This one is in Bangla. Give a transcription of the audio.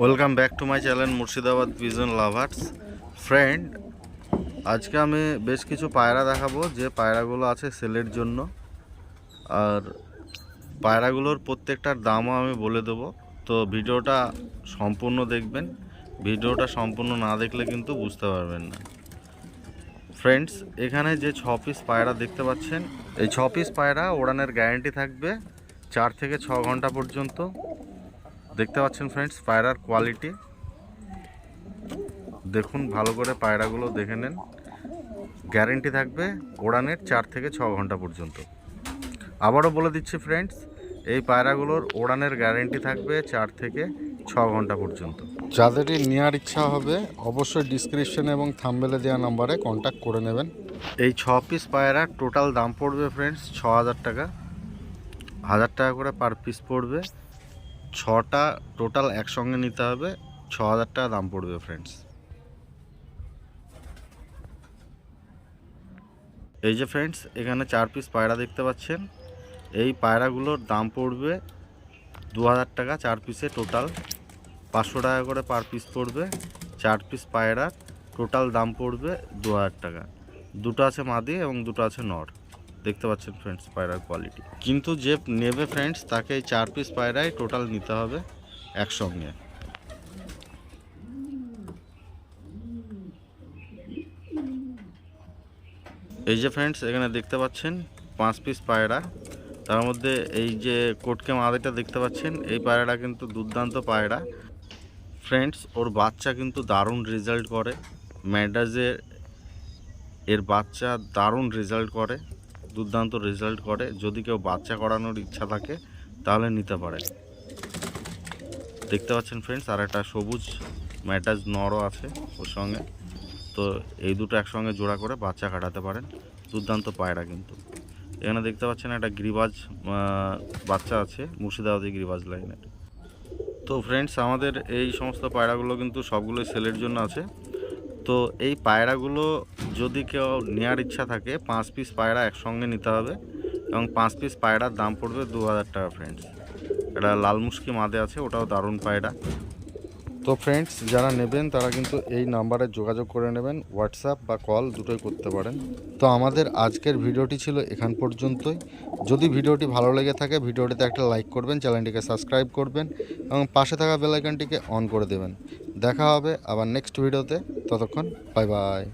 Welcome back to my channel Murshidabad vision lovers friend আজকে আমি বেশ কিছু পায়রা দেখাবো, যে পায়রাগুলো আছে সেলের জন্য। আর পায়রাগুলোর প্রত্যেকটার দামও আমি বলে দেবো। তো ভিডিওটা সম্পূর্ণ দেখবেন। ভিডিওটা সম্পূর্ণ না দেখলে কিন্তু বুঝতে পারবেন না। ফ্রেন্ডস এখানে যে ছ পিস পায়রা দেখতে পাচ্ছেন, এই ছ পিস পায়রা ওড়ানের গ্যারেন্টি থাকবে চার থেকে ছ ঘণ্টা পর্যন্ত। দেখতে পাচ্ছেন ফ্রেন্ডস পায়রার কোয়ালিটি দেখুন ভালো করে পায়রাগুলো দেখে নেন। গ্যারেন্টি থাকবে ওড়ানের চার থেকে ছ ঘণ্টা পর্যন্ত। আবারও বলে দিচ্ছি ফ্রেন্ডস এই পায়রাগুলোর ওড়ানের গ্যারেন্টি থাকবে চার থেকে ছ ঘণ্টা পর্যন্ত। যাদেরই নেওয়ার ইচ্ছা হবে অবশ্যই ডিসক্রিপশন এবং থাম্বেলে দেওয়া নাম্বারে কন্ট্যাক্ট করে নেবেন। এই ছ পিস পায়রার টোটাল দাম পড়বে ফ্রেন্ডস ছ হাজার টাকা। হাজার টাকা করে পার পিস পড়বে। ছটা টোটাল একসঙ্গে নিতে হবে ছ হাজার টাকা দাম পড়বে ফ্রেন্ডস এই যে ফ্রেন্ডস এখানে চার পিস পায়রা দেখতে পাচ্ছেন। এই পায়রাগুলোর দাম পড়বে দু হাজার টাকা চার পিসে টোটাল পাঁচশো টাকা করে পার পিস পড়বে। চার পিস পায়রার টোটাল দাম পড়বে দু হাজার টাকা দুটো আছে মাদি এবং দুটো আছে নর। দেখতে পাচ্ছেন ফ্রেন্ডস পায়রার কোয়ালিটি কিন্তু যে নেবে ফ্রেন্ডস তাকে চার পিস পায়রাই টোটাল নিতে হবে একসঙ্গে। এই যে ফ্রেন্ডস এখানে দেখতে পাচ্ছেন পাঁচ পিস পায়রা। তার মধ্যে এই যে কোটকে মাদিটা দেখতে পাচ্ছেন, এই পায়রাটা কিন্তু দুর্দান্ত পায়রা। ফ্রেন্ডস ওর বাচ্চা কিন্তু দারুণ রেজাল্ট করে। ম্যাডাজের এর বাচ্চা দারুণ রেজাল্ট করে। দুর্দান্ত রেজাল্ট করে। যদি কেউ বাচ্চা করানোর ইচ্ছা থাকে, তাহলে নিতে পারে। দেখতে পাচ্ছেন ফ্রেন্ডস আর একটা সবুজ ম্যাটাজ নরও আছে ওর সঙ্গে। তো এই দুটো একসঙ্গে জোড়া করে বাচ্চা কাটাতে পারেন। দুর্দান্ত পায়রা কিন্তু। এখানে দেখতে পাচ্ছেন একটা গিরিবাজ বাচ্চা আছে, মুর্শিদাবাদী গ্রিবাজ লাইনের। তো ফ্রেন্ডস আমাদের এই সমস্ত পায়রাগুলো কিন্তু সবগুলোই সেলের জন্য আছে। তো এই পায়রাগুলো যদি কেউ নেওয়ার ইচ্ছা থাকে, পাঁচ পিস পায়রা একসঙ্গে নিতে হবে এবং পাঁচ পিস পায়রার দাম পড়বে দু হাজার টাকা ফ্রেন্ডস এটা লাল মুশকি মাদে আছে, ওটাও দারুণ পায়রা। তো ফ্রেন্ডস যারা নেবেন, তারা কিন্তু এই নাম্বারে যোগাযোগ করে নেবেন হোয়াটসঅ্যাপ বা কল দুটোই করতে পারেন। তো আমাদের আজকের ভিডিওটি ছিল এখান পর্যন্তই। যদি ভিডিওটি ভালো লেগে থাকে, ভিডিওটিতে একটা লাইক করবেন, চ্যানেলটিকে সাবস্ক্রাইব করবেন এবং পাশে থাকা বেলাইকানটিকে অন করে দেবেন। দেখা হবে আবার নেক্সট ভিডিওতে ততক্ষণ বাই বাই